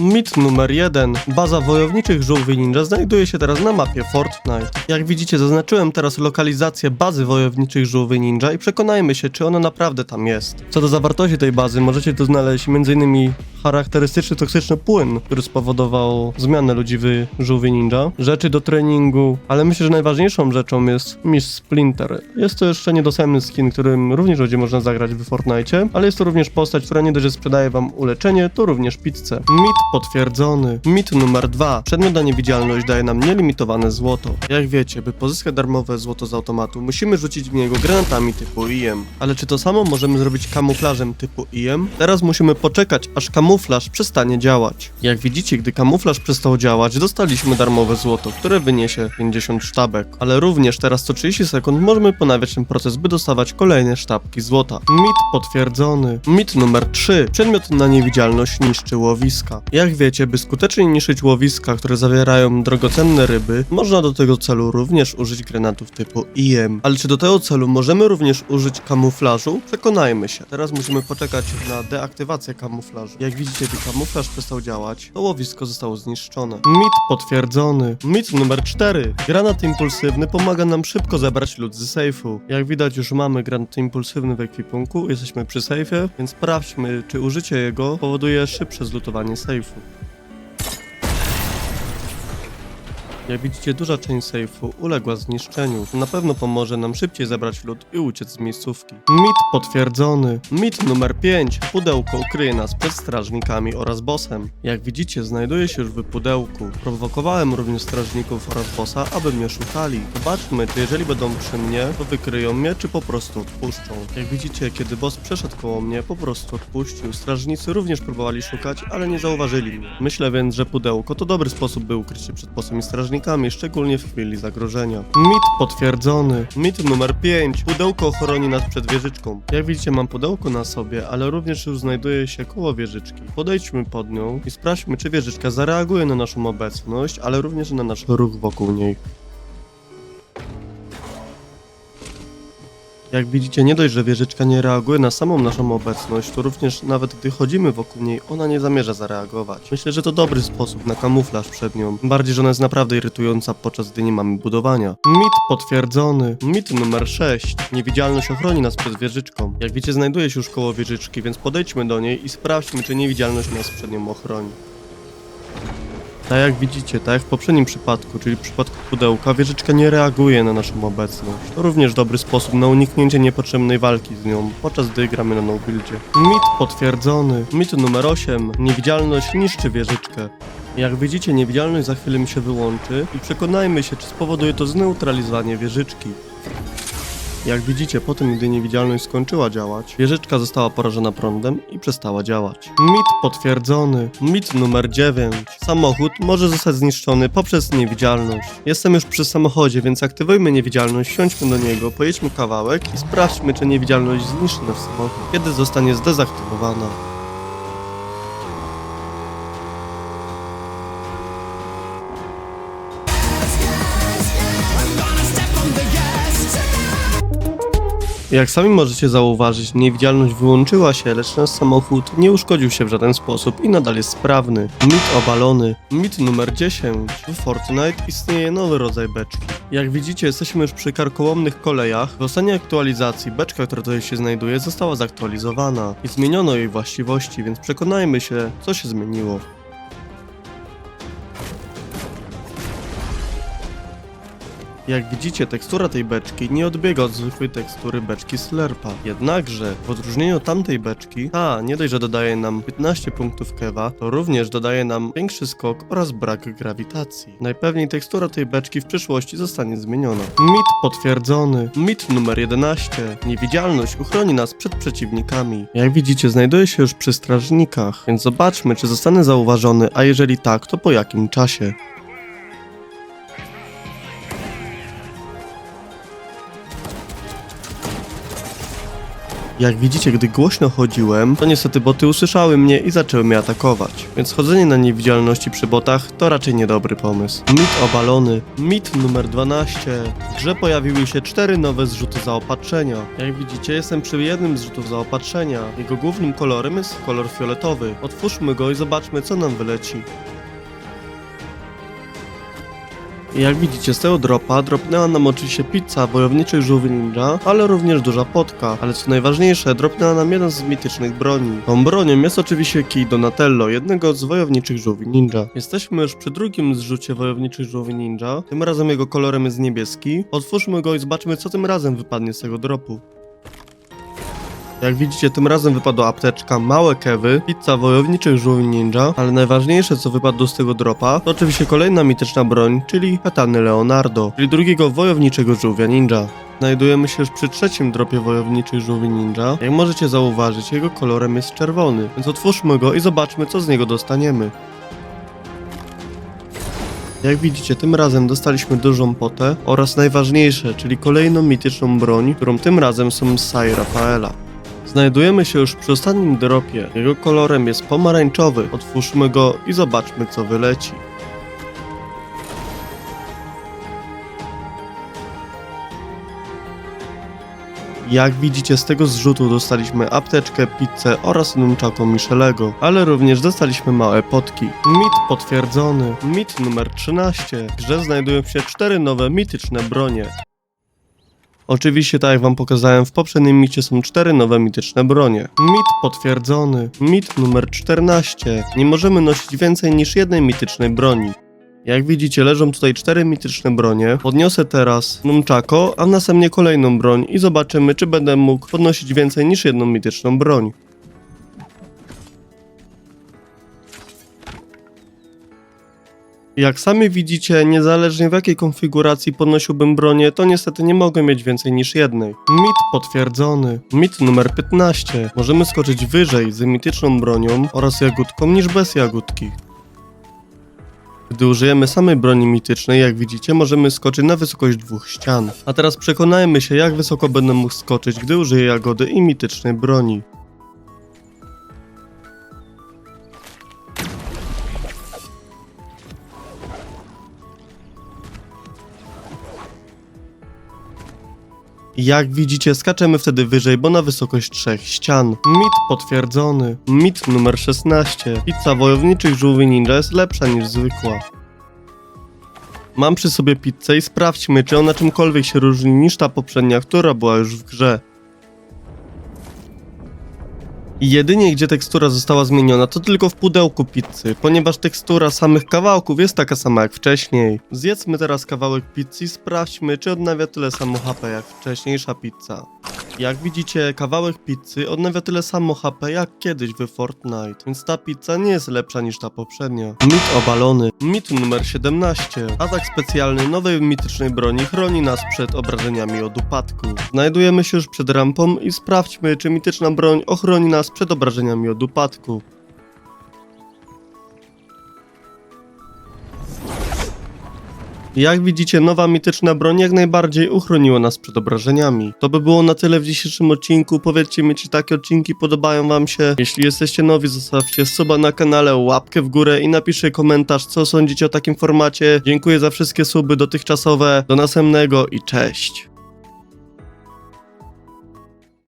Mit numer 1. Baza wojowniczych żółwi ninja znajduje się teraz na mapie Fortnite. Jak widzicie, zaznaczyłem teraz lokalizację bazy wojowniczych żółwi ninja i przekonajmy się, czy ona naprawdę tam jest. Co do zawartości tej bazy, możecie tu znaleźć m.in. charakterystyczny toksyczny płyn, który spowodował zmianę ludzi w żółwie ninja, rzeczy do treningu, ale myślę, że najważniejszą rzeczą jest Miss Splinter. Jest to jeszcze niedostępny skin, którym również będzie można zagrać w Fortnite, ale jest to również postać, która nie dość, że sprzedaje wam uleczenie, to również pizzę. Mit potwierdzony. Mit numer dwa. Przedmiot na niewidzialność daje nam nielimitowane złoto. Jak wiecie, by pozyskać darmowe złoto z automatu, musimy rzucić w niego granatami typu IM. Ale czy to samo możemy zrobić kamuflażem typu IM? Teraz musimy poczekać, aż kamuflaż przestanie działać. Jak widzicie, gdy kamuflaż przestał działać, dostaliśmy darmowe złoto, które wyniesie 50 sztabek. Ale również teraz co 30 sekund możemy ponawiać ten proces, by dostawać kolejne sztabki złota. Mit potwierdzony. Mit numer 3. Przedmiot na niewidzialność niszczy łowiska. Jak wiecie, by skutecznie niszczyć łowiska, które zawierają drogocenne ryby, można do tego celu również użyć granatów typu IM. Ale czy do tego celu możemy również użyć kamuflażu? Przekonajmy się. Teraz musimy poczekać na deaktywację kamuflażu. Jak widzicie, gdy kamuflaż przestał działać, to łowisko zostało zniszczone. Mit potwierdzony. Mit numer 4. Granat impulsywny pomaga nam szybko zebrać lód z sejfu. Jak widać, już mamy granat impulsywny w ekwipunku, jesteśmy przy sejfie, więc sprawdźmy, czy użycie jego powoduje szybsze zlutowanie sejfu. useful. Jak widzicie, duża część sejfu uległa zniszczeniu. Na pewno pomoże nam szybciej zebrać lód i uciec z miejscówki. Mit potwierdzony. Mit numer 5. Pudełko ukryje nas przed strażnikami oraz bossem. Jak widzicie, znajduję się już w pudełku. Prowokowałem również strażników oraz bossa, aby mnie szukali. Zobaczmy, czy jeżeli będą przy mnie, to wykryją mnie, czy po prostu odpuszczą. Jak widzicie, kiedy boss przeszedł koło mnie, po prostu odpuścił. Strażnicy również próbowali szukać, ale nie zauważyli mnie. Myślę więc, że pudełko to dobry sposób, by ukryć się przed bossem i strażnikami, szczególnie w chwili zagrożenia. Mit potwierdzony. Mit numer 5. Pudełko ochroni nas przed wieżyczką. Jak widzicie, mam pudełko na sobie, ale również już znajduje się koło wieżyczki. Podejdźmy pod nią i sprawdźmy, czy wieżyczka zareaguje na naszą obecność, ale również na nasz ruch wokół niej. Jak widzicie, nie dość, że wieżyczka nie reaguje na samą naszą obecność, to również nawet gdy chodzimy wokół niej, ona nie zamierza zareagować. Myślę, że to dobry sposób na kamuflaż przed nią. Bardziej, że ona jest naprawdę irytująca, podczas gdy nie mamy budowania. Mit potwierdzony. Mit numer 6. Niewidzialność ochroni nas przed wieżyczką. Jak widzicie, znajduje się już koło wieżyczki, więc podejdźmy do niej i sprawdźmy, czy niewidzialność nas przed nią ochroni. Tak jak widzicie, tak jak w poprzednim przypadku, czyli w przypadku pudełka, wieżyczka nie reaguje na naszą obecność. To również dobry sposób na uniknięcie niepotrzebnej walki z nią, podczas gdy gramy na no-buildzie. Mit potwierdzony. Mit numer 8. Niewidzialność niszczy wieżyczkę. Jak widzicie, niewidzialność za chwilę mi się wyłączy i przekonajmy się, czy spowoduje to zneutralizowanie wieżyczki. Jak widzicie, po tym gdy niewidzialność skończyła działać, wieżyczka została porażona prądem i przestała działać. Mit potwierdzony. Mit numer 9. Samochód może zostać zniszczony poprzez niewidzialność. Jestem już przy samochodzie, więc aktywujmy niewidzialność, wsiądźmy do niego, pojedźmy kawałek i sprawdźmy, czy niewidzialność zniszczy nasz samochód. Kiedy zostanie zdezaktywowana. Jak sami możecie zauważyć, niewidzialność wyłączyła się, lecz nasz samochód nie uszkodził się w żaden sposób i nadal jest sprawny. Mit obalony. Mit numer 10. W Fortnite istnieje nowy rodzaj beczki. Jak widzicie, jesteśmy już przy karkołomnych kolejach. W ostatniej aktualizacji beczka, która tutaj się znajduje, została zaktualizowana i zmieniono jej właściwości, więc przekonajmy się, co się zmieniło. Jak widzicie, tekstura tej beczki nie odbiega od zwykłej tekstury beczki Slurpa. Jednakże, w odróżnieniu od tamtej beczki, ta nie dość, że dodaje nam 15 punktów kewa, to również dodaje nam większy skok oraz brak grawitacji. Najpewniej tekstura tej beczki w przyszłości zostanie zmieniona. Mit potwierdzony. Mit numer 11. Niewidzialność uchroni nas przed przeciwnikami. Jak widzicie, znajduję się już przy strażnikach, więc zobaczmy, czy zostanę zauważony, a jeżeli tak, to po jakim czasie. Jak widzicie, gdy głośno chodziłem, to niestety boty usłyszały mnie i zaczęły mnie atakować. Więc chodzenie na niewidzialności przy botach to raczej niedobry pomysł. Mit obalony. Mit numer 12. W grze pojawiły się cztery nowe zrzuty zaopatrzenia. Jak widzicie, jestem przy jednym z rzutów zaopatrzenia. Jego głównym kolorem jest kolor fioletowy. Otwórzmy go i zobaczmy, co nam wyleci. Jak widzicie z tego dropa, dropnęła nam oczywiście pizza wojowniczych żółwi ninja, ale również duża potka. Ale co najważniejsze, dropnęła nam jeden z mitycznych broni. Tą bronią jest oczywiście kij Donatello, jednego z wojowniczych żółwi ninja. Jesteśmy już przy drugim zrzucie wojowniczych żółwi ninja, tym razem jego kolorem jest niebieski. Otwórzmy go i zobaczmy co tym razem wypadnie z tego dropu. Jak widzicie, tym razem wypadła apteczka, małe kewy, pizza wojowniczych żółwi ninja, ale najważniejsze co wypadło z tego dropa, to oczywiście kolejna mityczna broń, czyli katany Leonardo, czyli drugiego wojowniczego żółwia ninja. Znajdujemy się już przy trzecim dropie wojowniczych żółwi ninja. Jak możecie zauważyć, jego kolorem jest czerwony, więc otwórzmy go i zobaczmy co z niego dostaniemy. Jak widzicie, tym razem dostaliśmy dużą potę oraz najważniejsze, czyli kolejną mityczną broń, którą tym razem są Sai Rafaela. Znajdujemy się już przy ostatnim dropie. Jego kolorem jest pomarańczowy. Otwórzmy go i zobaczmy co wyleci. Jak widzicie z tego zrzutu dostaliśmy apteczkę, pizzę oraz nunchaku Michelego, ale również dostaliśmy małe potki. Mit potwierdzony. Mit numer 13. W grze znajdują się cztery nowe mityczne bronie. Oczywiście, tak jak wam pokazałem, w poprzednim micie są cztery nowe mityczne bronie. Mit potwierdzony. Mit numer 14. Nie możemy nosić więcej niż jednej mitycznej broni. Jak widzicie, leżą tutaj cztery mityczne bronie. Podniosę teraz nunchako, a następnie kolejną broń i zobaczymy, czy będę mógł podnosić więcej niż jedną mityczną broń. Jak sami widzicie, niezależnie w jakiej konfiguracji podnosiłbym bronię, to niestety nie mogę mieć więcej niż jednej. Mit potwierdzony. Mit numer 15. Możemy skoczyć wyżej z mityczną bronią oraz jagódką niż bez jagódki. Gdy użyjemy samej broni mitycznej, jak widzicie, możemy skoczyć na wysokość dwóch ścian. A teraz przekonajmy się, jak wysoko będę mógł skoczyć, gdy użyję jagody i mitycznej broni. Jak widzicie, skaczemy wtedy wyżej, bo na wysokość trzech ścian. Mit potwierdzony. Mit numer 16. Pizza wojowniczych żółwi ninja jest lepsza niż zwykła. Mam przy sobie pizzę i sprawdźmy, czy ona czymkolwiek się różni niż ta poprzednia, która była już w grze. Jedynie gdzie tekstura została zmieniona to tylko w pudełku pizzy, ponieważ tekstura samych kawałków jest taka sama jak wcześniej. Zjedzmy teraz kawałek pizzy i sprawdźmy czy odnawia tyle samo HP jak wcześniejsza pizza. Jak widzicie, kawałek pizzy odnawia tyle samo HP jak kiedyś w Fortnite, więc ta pizza nie jest lepsza niż ta poprzednia. Mit obalony. Mit numer 17. Atak specjalny nowej mitycznej broni chroni nas przed obrażeniami od upadku. Znajdujemy się już przed rampą i sprawdźmy, czy mityczna broń ochroni nas przed obrażeniami od upadku. Jak widzicie, nowa mityczna broń jak najbardziej uchroniła nas przed obrażeniami. To by było na tyle w dzisiejszym odcinku. Powiedzcie mi, czy takie odcinki podobają wam się. Jeśli jesteście nowi, zostawcie suba na kanale, łapkę w górę i napiszcie komentarz, co sądzicie o takim formacie. Dziękuję za wszystkie suby dotychczasowe. Do następnego i cześć.